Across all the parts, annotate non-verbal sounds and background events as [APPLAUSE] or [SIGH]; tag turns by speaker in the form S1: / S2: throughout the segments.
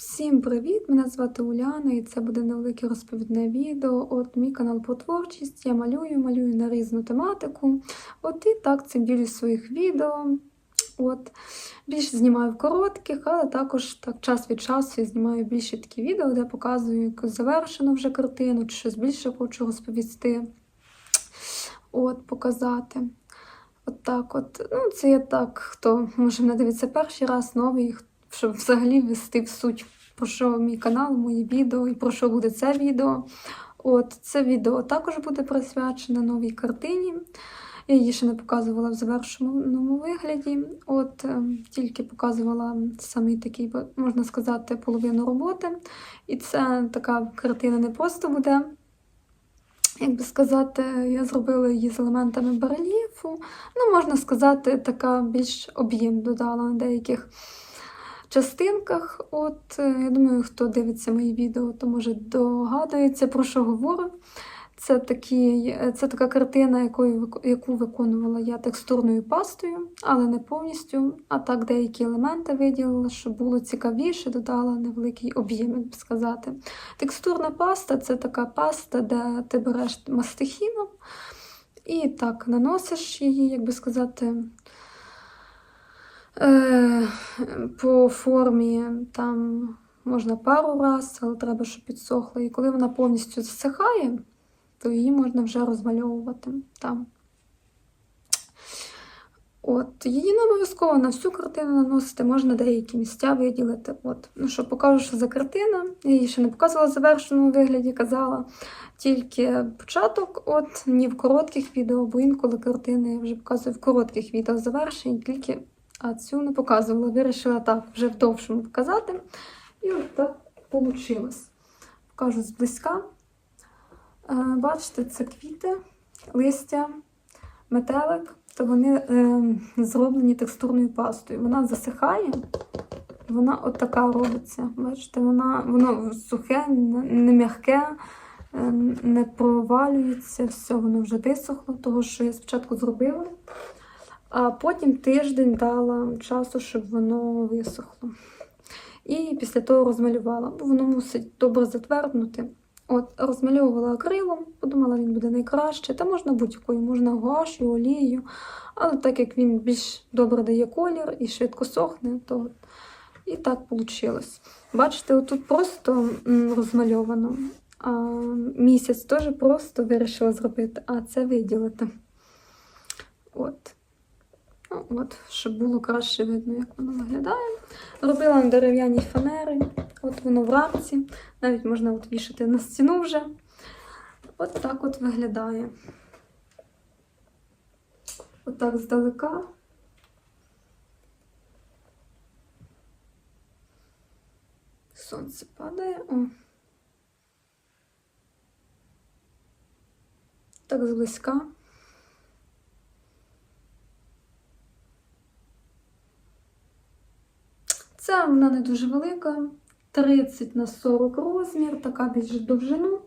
S1: Всім привіт! Мене звати Уляна, і це буде невелике розповідне відео. От мій канал про творчість. Я малюю, малюю на різну тематику. От і так цим ділюсь своїх відео. От більше знімаю в коротких, але також так час від часу я знімаю більше такі відео, де показую якусь завершену вже картину, чи щось більше хочу розповісти. От, показати. От так от. Ну, це я так, хто може мене дивиться перший раз, новий, щоб взагалі ввести в суть, про що мій канал, мої відео і про що буде це відео. От це відео також буде присвячене новій картині. Я її ще не показувала в завершеному вигляді. От е, тільки показувала самий такий, можна сказати, половину роботи. І це така картина не просто буде. Як би сказати, я зробила її з елементами барельєфу. Ну, можна сказати, така більш об'єм додала на деяких частинках. От, е, я думаю, хто дивиться мої відео, то може догадується, про що говорю. Це такі, це така картина, якою, яку виконувала я текстурною пастою, але не повністю. А так деякі елементи виділила, щоб було цікавіше, додала невеликий об'єм, як сказати. Текстурна паста це така паста, де ти береш мастихіном і так наносиш її, як би сказати, е, по формі там можна пару раз, але треба, щоб підсохла. І коли вона повністю засихає, то її можна вже розмальовувати там. От, Її не обов'язково на всю картину наносити, можна деякі місця виділити. От. Ну що, покажу, що за картина. Я її ще не показувала в завершеному вигляді, казала. Тільки початок, от, ні в коротких відео, бо інколи картини я вже показую в коротких відео завершень, тільки а цю не показувала. Вирішила так вже в довшому показати. І от так вийшло. Покажу зблизька. Бачите, це квіти, листя, метелик, то вони е, зроблені текстурною пастою. Вона засихає, вона от така робиться. Бачите, вона, воно сухе, не м'яке, е, не провалюється, все, воно вже висохло, того, що я спочатку зробила, а потім тиждень дала часу, щоб воно висохло. І після того розмалювала, бо воно мусить добре затверднути. От, Розмальовувала акрилом, подумала, він буде найкраще. Та можна будь-якою, можна гуашю, олією. Але так як він більш добре дає колір і швидко сохне, то і так вийшло. Бачите, отут просто розмальовано. А Місяць теж просто вирішила зробити, а це виділити. От. Ну, от, Щоб було краще видно, як воно виглядає. Робила на дерев'яній фанери. От воно в рамці. Навіть можна от вішати на стіну вже. От так от виглядає. Отак от здалека. Сонце падає. О. Так зблизька. Це вона не дуже велика, 30 на 40 розмір, така більш довжину.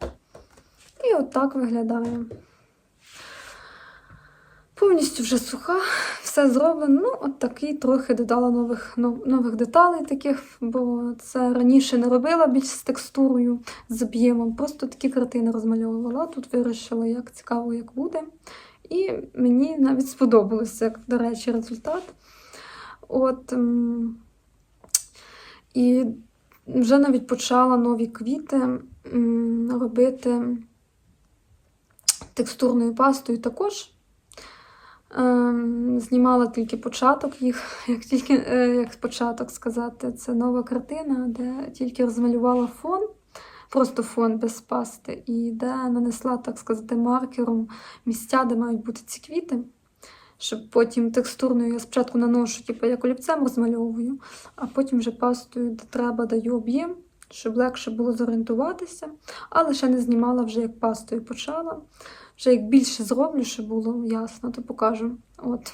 S1: І отак виглядає. Повністю вже суха, все зроблено. Ну, от такий трохи додала нових нових деталей, таких, бо це раніше не робила більш з текстурою, з об'ємом. Просто такі картини розмальовувала. Тут вирішила, як цікаво, як буде. І мені навіть сподобалося, як, до речі, результат. От. І вже навіть почала нові квіти робити текстурною пастою також. Ем, знімала тільки початок їх, [LAUGHS] як тільки е, як початок сказати, це нова картина, де тільки розмалювала фон, просто фон без пасти, і де нанесла, так сказати, маркером місця, де мають бути ці квіти щоб потім текстурною я спочатку наношу, типу, як олівцем розмальовую, а потім вже пастою, де треба, даю об'єм, щоб легше було зорієнтуватися. Але ще не знімала вже як пастою почала. Вже як більше зроблю, щоб було ясно, то покажу. От.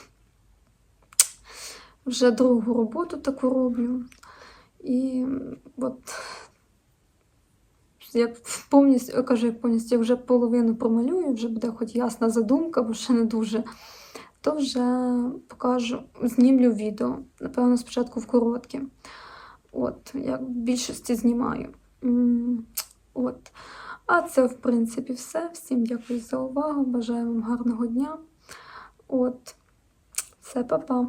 S1: Вже другу роботу таку роблю. І от як повністю, кажу, як повністю я вже половину промалюю, вже буде хоч ясна задумка, бо ще не дуже то вже покажу, знімлю відео. Напевно, спочатку в короткі. От, як в більшості знімаю. От. А це, в принципі, все. Всім дякую за увагу. Бажаю вам гарного дня. От, все, па-па.